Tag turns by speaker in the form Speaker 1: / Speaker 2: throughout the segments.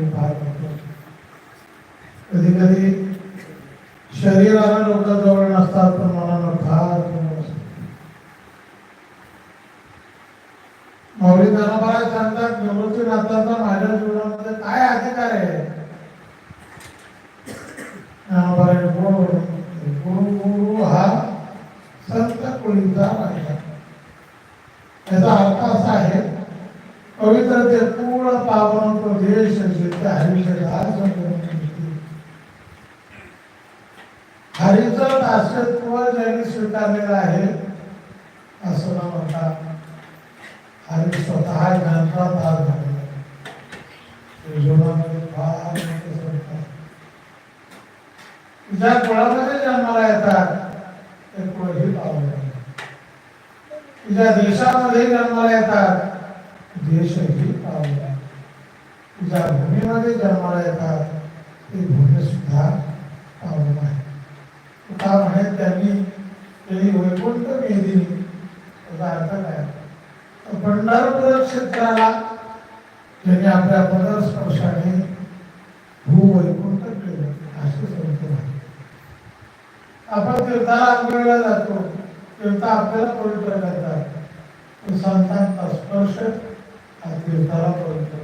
Speaker 1: हे फार महत्वाचं कधी कधी शरीराला लोक जवळ नसतात पण मनाला फार जवळ असतात मौली महाराज सांगतात निवृत्ती नाथाचा माझ्या जीवनामध्ये काय अधिकार आहे? ज्ञानोबाई गुरु गुरु गुरु हा संत कुळीचा राजा त्याचा अर्थ असा आहे पवित्र ते पूर्ण पावन धार्मिक जिथे हरीचं दासत्व ज्यांनी स्वीकारलेलं आहे असं न म्हणता हरी स्वतः ज्ञानचा दास झालेला आहे. जीवनामध्ये म्हणजे फार मोठे संत ज्या कुळामध्ये जन्माला येतात ते कुळही पावले ज्या देशामध्ये जन्माला येतात देशही पावले ज्या भूमीमध्ये जन्माला येतात ती भूमी सुद्धा पावलं आहे का म्हणत त्यांनी त्यांनी वैकुंठ मेदिनी त्याचा अर्थ काय? पंढरपूर क्षेत्राला त्यांनी आपल्या पदस्पर्शाने भू वैकुंठ केलं. असे संत आहे आपण तीर्थाला आंघोळीला जातो. तीर्थ आपल्याला पवित्र करतात. संतांचा स्पर्श हा तीर्थाला पवित्र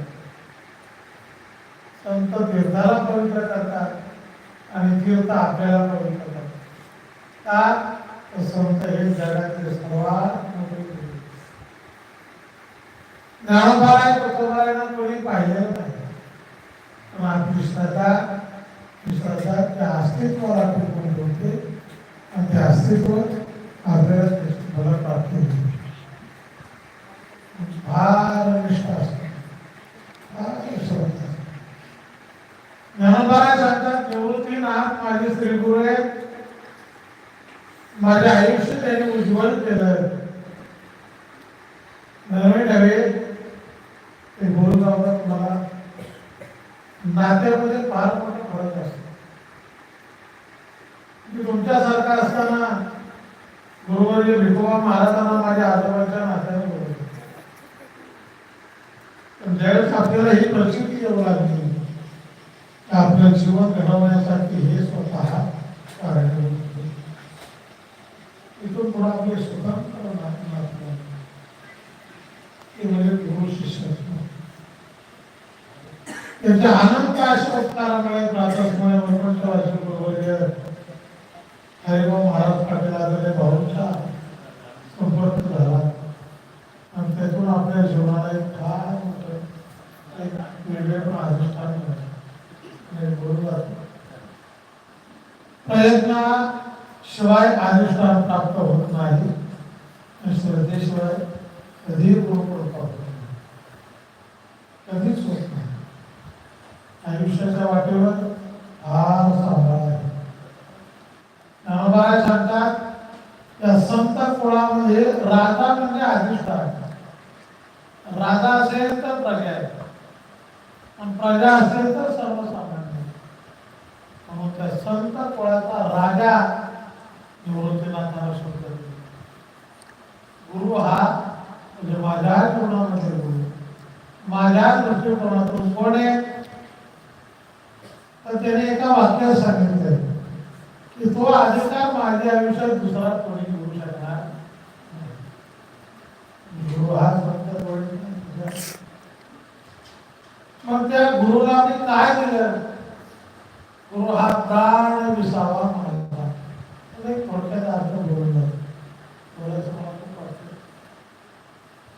Speaker 1: संत तीर्थाला पवित्र करतात आणि तीर्थ आपल्याला पवित्र करतात. का? तर संत हे जगातील सर्वात मोठे ज्ञानोबाला कोणी पाहिलेलं नाही. पण कृष्णाचा त्या अस्तित्वाला टिकून ठेवते आणि ते अस्तित्व आपल्याला प्राप्त होते. फार निष्ठा असते फार श्रद्धा असते. ज्ञानोबाला सांगतात निवृत्तीनाथ माझे श्रीगुरु आहे माझे आयुष्य त्यांनी उज्ज्वल केलं. नवे नवे ते गुरु जातात मला. नात्यामध्ये फार मोठा फरक असतो. मी तुमच्यासारखा असताना गुरुवर्य भिकोबा महाराजांना माझ्या आजोबाच्या नात्याने बोलतो पण ज्यावेळेस आपल्याला ही प्रचिती येऊ लागली आपलं जीवन घडवण्यासाठी हे स्वतः कारणीभूत होते. इथून पुढे आपले स्वतंत्र नाते नाते ते म्हणजे गुरु शिष्य असणं. आनंद काय आशीर्वादामुळे प्रातस्मय वैकुंठवासी गुरुवर्य हरिभाऊ महाराज पाटील आदरणीय भाऊंचा संपर्क झाला आणि त्यातून आपल्या जीवनाला एक फार मोठं एक वेगळं अधिष्ठान प्रयत्नाशिवाय अधिष्ठान प्राप्त होत नाही. आणि श्रद्धेशिवाय कधी गुरु कृपा होत नाही. कधीच होत नाही. आयुष्याच्या वाटेवर फार सांभाळ आहे ज्ञानोबा सांगतात या संत कुळामध्ये राधा म्हणजे अधिष्ठान राधा असेल तर प्रजा आहे. आणि प्रजा असेल तर संत कुळाचा राजा निवृत्तीनाथाला शब्द गुरु हा म्हणजे माझ्या कोणामध्ये गुरु. माझ्या म्हणजे दृष्टिकोनातून कोण आहे? तर त्याने एका वाक्यात सांगितलं की तो अधिकार माझ्या आयुष्यात दुसरा कोणी घेऊ शकणार गुरु हा संत कोणी मग त्या गुरुला मी काय दिलं? गुरु हा प्राण विसावा म्हणायचा एक म्हणजे थोडक्यात अर्थ बोलून जातो. मला खूप वाटतं.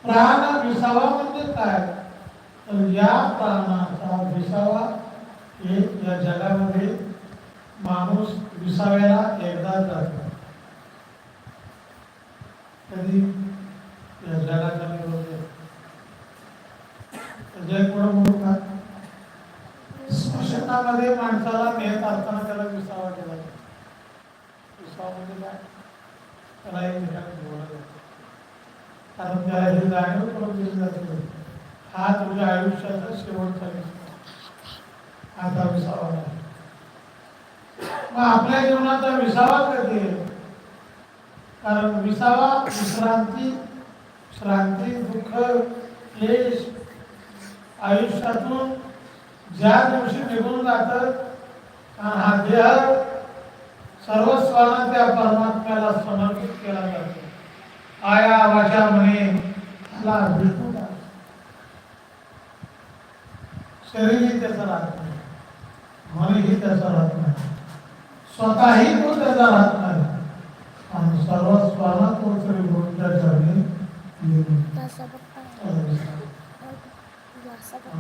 Speaker 1: प्राण विसावा म्हणजे काय तर या प्राणाचा विसावा हे या जगामध्ये माणूस विसाव्याला एकदा जातो कधी या जगात निरोप आहे. जय कोण म्हणू का स्मशानामध्ये माणसाला नेत असताना त्याला विसावा केला जातो. विसावा म्हणजे काय त्याला एक ठिकाणी ठेवलं जातं कारण त्याला जाणीव करून दिली जाते हा तुझ्या आयुष्याचा शेवटचा विसावा. आता विसावा नाही. मग आपल्या जीवनाचा विसावा कधी कारण विसावा विश्रांती श्रांती दुःख क्लेश आयुष्यातून ज्या दिवशी निघून जात हा देह सर्वस्वाना त्या परमात्म्याला समर्पित केला जातो. आया वाचा म्हणे भेटू का? शरीरही त्याचं राहत नाही. मनही त्याचं राहत नाही. स्वतःही तो त्याचा राहत नाही. आणि सर्वस्वाना तो तरी गोष्ट येऊन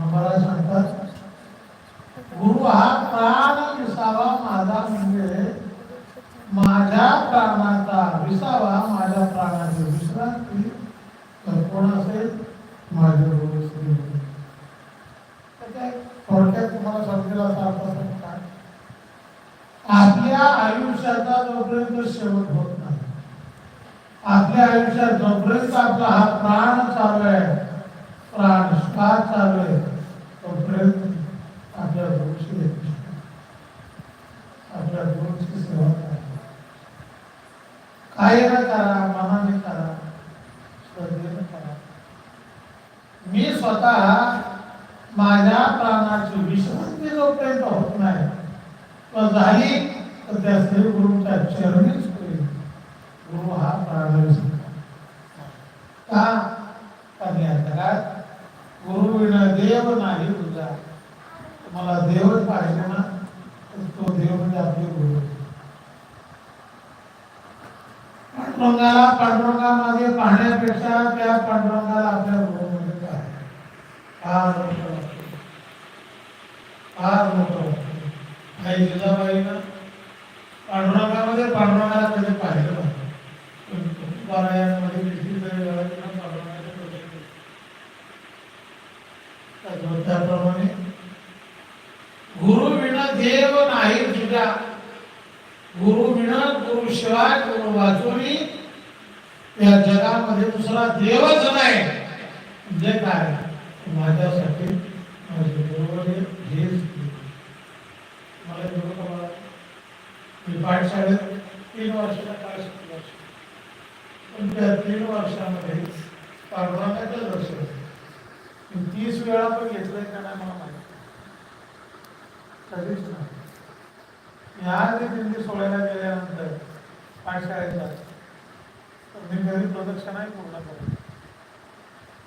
Speaker 1: मला सांगतात गुरु हा प्राण विसावा माझा म्हणजे माझ्या प्राणाचा विसावा माझ्या प्राणाची विश्रांती तर कोण असेल माझे गुरु श्री तर काय थोडक्यात तुम्हाला समजेल असा अर्थ सांगता. आपल्या आयुष्याचा जोपर्यंत शेवट होत नाही आपल्या आयुष्यात जोपर्यंत आपला हा प्राण चालू आहे प्राण श्वास चालू आहे तोपर्यंत आपल्या गुरुची आपल्या गुरुची सेवा करा काय ना करा मनाने करा श्रद्धेने करा मी स्वतः माझ्या प्राणाची विश्रांती जोपर्यंत होत नाही तर झाली तर त्या श्री गुरुच्या चरणीच होईल गुरु हा प्राणाविष का कारण या जगात गुरु विना देव नाही तुझा मला देवच पाहिजे ना तो देव म्हणजे आपले गुरु. पांडुरंगाला पांडुरंगामध्ये पाहण्यापेक्षा त्या पांडुरंगाला आपल्या गुरुमध्ये काय? फार मोठं फार मोठं काही आई जिजाबाईनं पांडुरंगामध्ये पांडुरंगाला कधी पाहिलं नव्हतं पण कितीतरी वेळा तिनं त्याप्रमाणे गुरु विना देव नाही तुझ्या गुरु विना गुरु शिवाय गुरु वाचूनी या जगामध्ये दुसरा देवच नाही. म्हणजे काय? माझ्यासाठी माझे गुरु हेच मला गुरु मी पाठशाळेत तीन वर्षाला काय शिकलो पण त्या तीन वर्षामध्ये पांडुरंगाचं दर्शन तीस वेळा पण घेतलंय का नाही मला माहिती कधीच नाही. मी आज दिंडी सोडायला गेल्यानंतर पाठशाळेचा तर मी घरी प्रदक्षिणाही पूर्ण करतो.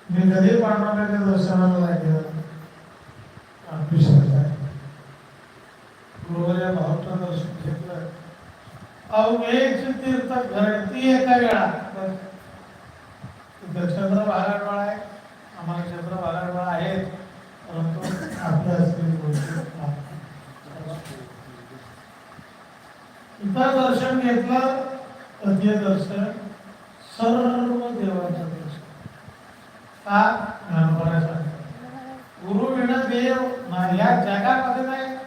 Speaker 1: मी घरी पांडुरंगाच्या दर्शनाला लागेल. विश्वास आहे गुरुवर्या भावचं दर्शन घेतलं. अवघेच तीर्थ घडती एका वेळा. तिथं चंद्र भागाडवाळा आहे. आम्हाला चंद्र भागाडवाळा आहेत. परंतु आपल्या असलेली गोष्टी इथं दर्शन घेतलं तर दर्शन सर्व देवाचं दर्शन. का? ज्ञानोबाला गुरु विना देव या जगामध्ये नाही.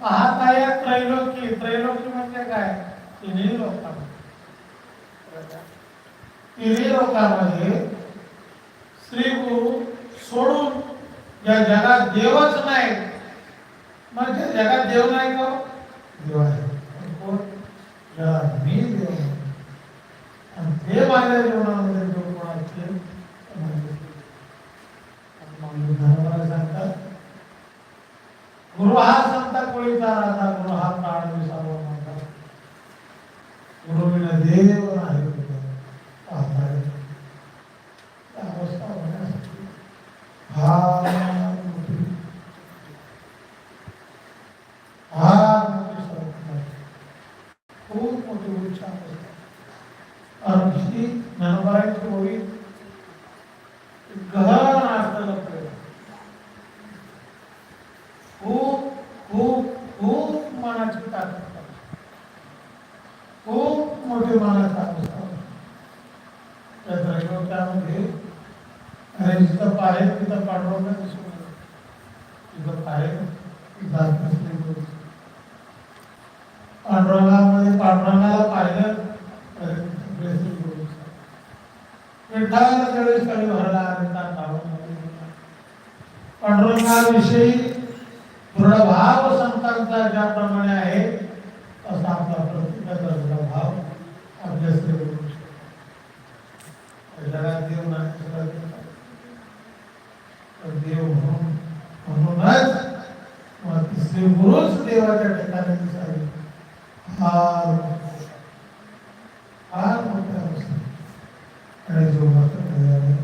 Speaker 1: पाहता या त्रैलोकी त्रैलोकी म्हणजे काय? तिन्ही लोकांमध्ये. तिन्ही लोकांमध्ये श्री गुरु सोडून या जगात देवच नाही. म्हणजे जगात देव नाही का? देव आहे पण कोण जगात मी देव आहे. आणि ते माझ्या जीवनामध्ये గ్రహ पांडुरंगाविषयी दृढ भाव संतांचा ज्याप्रमाणे आहे तसा आपला प्रत्येकाचा दृढ भाव आपल्या श्री गुरु जगात देव नाही जगात देव नाही. तर देव म्हणून
Speaker 2: श्री गुरुच देवाच्या ठिकाणी दिसावी फार फार मोठ्या अवस्था आणि जीवनाचं कल्याण आहे.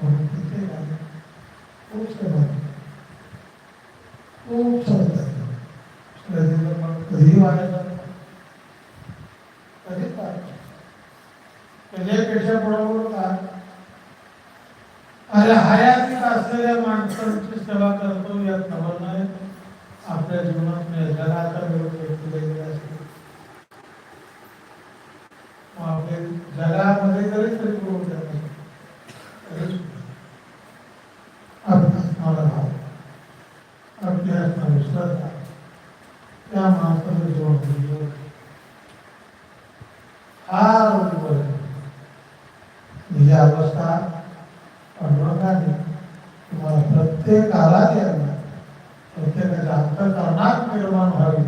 Speaker 2: म्हणून तिथे गाणे खूप समाधान खूप समाधान कधीही वागायचा कधीच त्याच्यापेक्षा पुढं पुढं अरे हयातीत असलेल्या माणसांची सेवा करतो यात खबर नाही. आपल्या जीवनात नाही जगाचा विरोध केलेला असतो. मग आपले जगामध्ये जरी तरी तरी माणसाचं जीवन उज्ज्वल फार अवस्था पांडुरंगाने तुम्हाला प्रत्येकाला द्यावी प्रत्येकाच्या अंतकरणात निर्माण व्हावी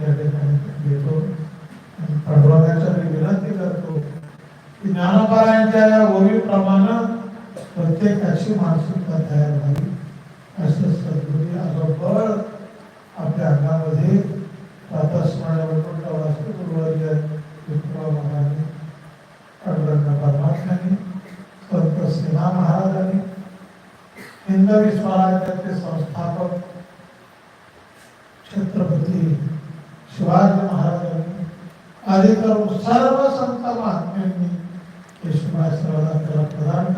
Speaker 2: या ठिकाणी देतो आणि पांडुरंगाच्या मी विनंती करतो की ज्ञानोबारायांच्या या ओळीप्रमाणे प्रत्येकाची मानसिकता तयार व्हावी असं सद्गुणी असं बळ आपल्या अंगामध्ये प्रातस्मरण वैकुंठ वास्तुपूर्वज महाराजांनी संत सेना महाराजांनी हिंदवी स्वराज्याचे संस्थापक छत्रपती शिवाजी महाराजांनी अधिक सर्व संत महात्म्यांनी यशोबा सर्वांना त्याला प्रदान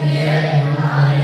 Speaker 1: here in my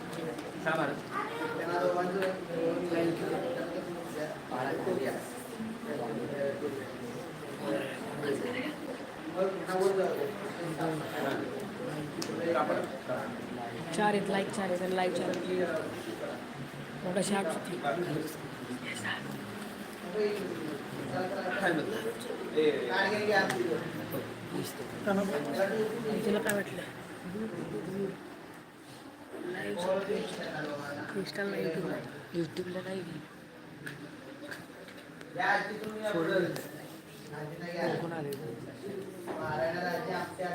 Speaker 3: सामार त्यांना दोघांचं लाईन
Speaker 4: चार आहेत लाईक चार आहेत. लाईक चार मोठा शार्ट
Speaker 3: तिला काय वाटलं? क्रिस्टल यूट्यूबला यूट्यूबला नाही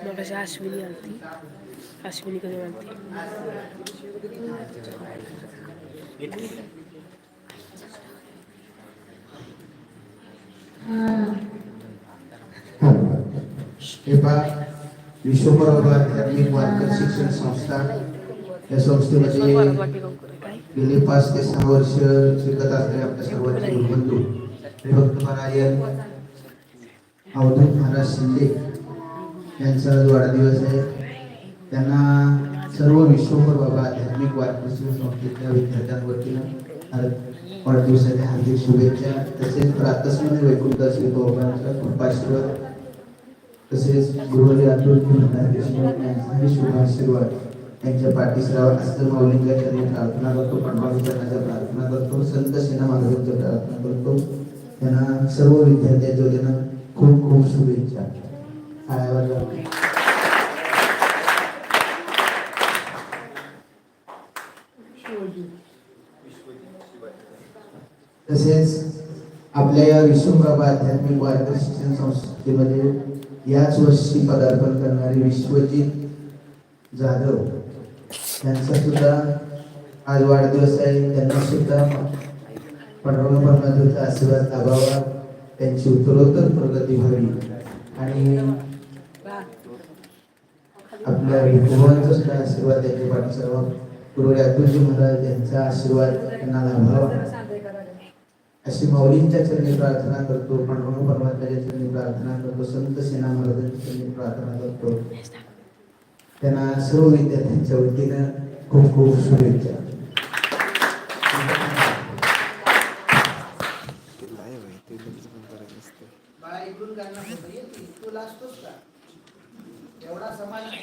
Speaker 3: मग कशी अश्विनी आलती अश्विनी कधी आलती
Speaker 5: हे शिक्षण संस्था या संस्थेमध्ये गेली पाच ते सहा वर्ष शिकत असलेले आपल्या सर्वांचे गुरुबंधू भक्तपरायण अवधूत महाराज शिंदे यांचा आज वाढदिवस आहे. त्यांना सर्व विश्वभर बाबा आध्यात्मिक वारकरी शिक्षण संस्थेच्या विद्यार्थ्यांवतीनं हार- वाढदिवसाच्या हार्दिक शुभेच्छा. तसेच प्रातस्मरण वैकुंठ श्री बाबांचा कृपाशीर्वाद. तसेच गुरुवारी अतुल यांचाही शुभ आशीर्वाद त्यांच्या पाठीसरावर राहावा असं माऊलींच्या प्रार्थना करतो पणबाई चरणाच्या प्रार्थना करतो संत सेना महाराजांच्या प्रार्थना करतो. त्यांना सर्व विद्यार्थ्यांच्या वतीनं खूप खूप शुभेच्छा. आळ्यावर तसेच आपल्या या विश्वप्रभा आध्यात्मिक वारकरी शिक्षण संस्थेमध्ये याच वर्षी पदार्पण करणारे विश्वजित जाधव त्यांचा सुद्धा आज वाढदिवस आहे. त्यांना सुद्धा पंढरपूर परमात्म्याचा आशीर्वाद लाभावा. त्यांची उत्तरोत्तर प्रगती व्हावी. आणि आपल्या विठोबांचा सुद्धा आशीर्वाद त्यांच्या पाठीसर्व गुरुवारी अतुलजी महाराज यांचा आशीर्वाद त्यांना लाभावा. अशी माऊलींच्या चरणी प्रार्थना करतो. पंढरपूर परमात्म्याच्या चरणी प्रार्थना करतो. संत सेना महाराजांच्या चरणी प्रार्थना करतो. त्यांना सर्व विद्यार्थ्यांच्या वतीनं खूप खूप शुभेच्छा.
Speaker 6: बाळा इकडून का? एवढा समाज आहे.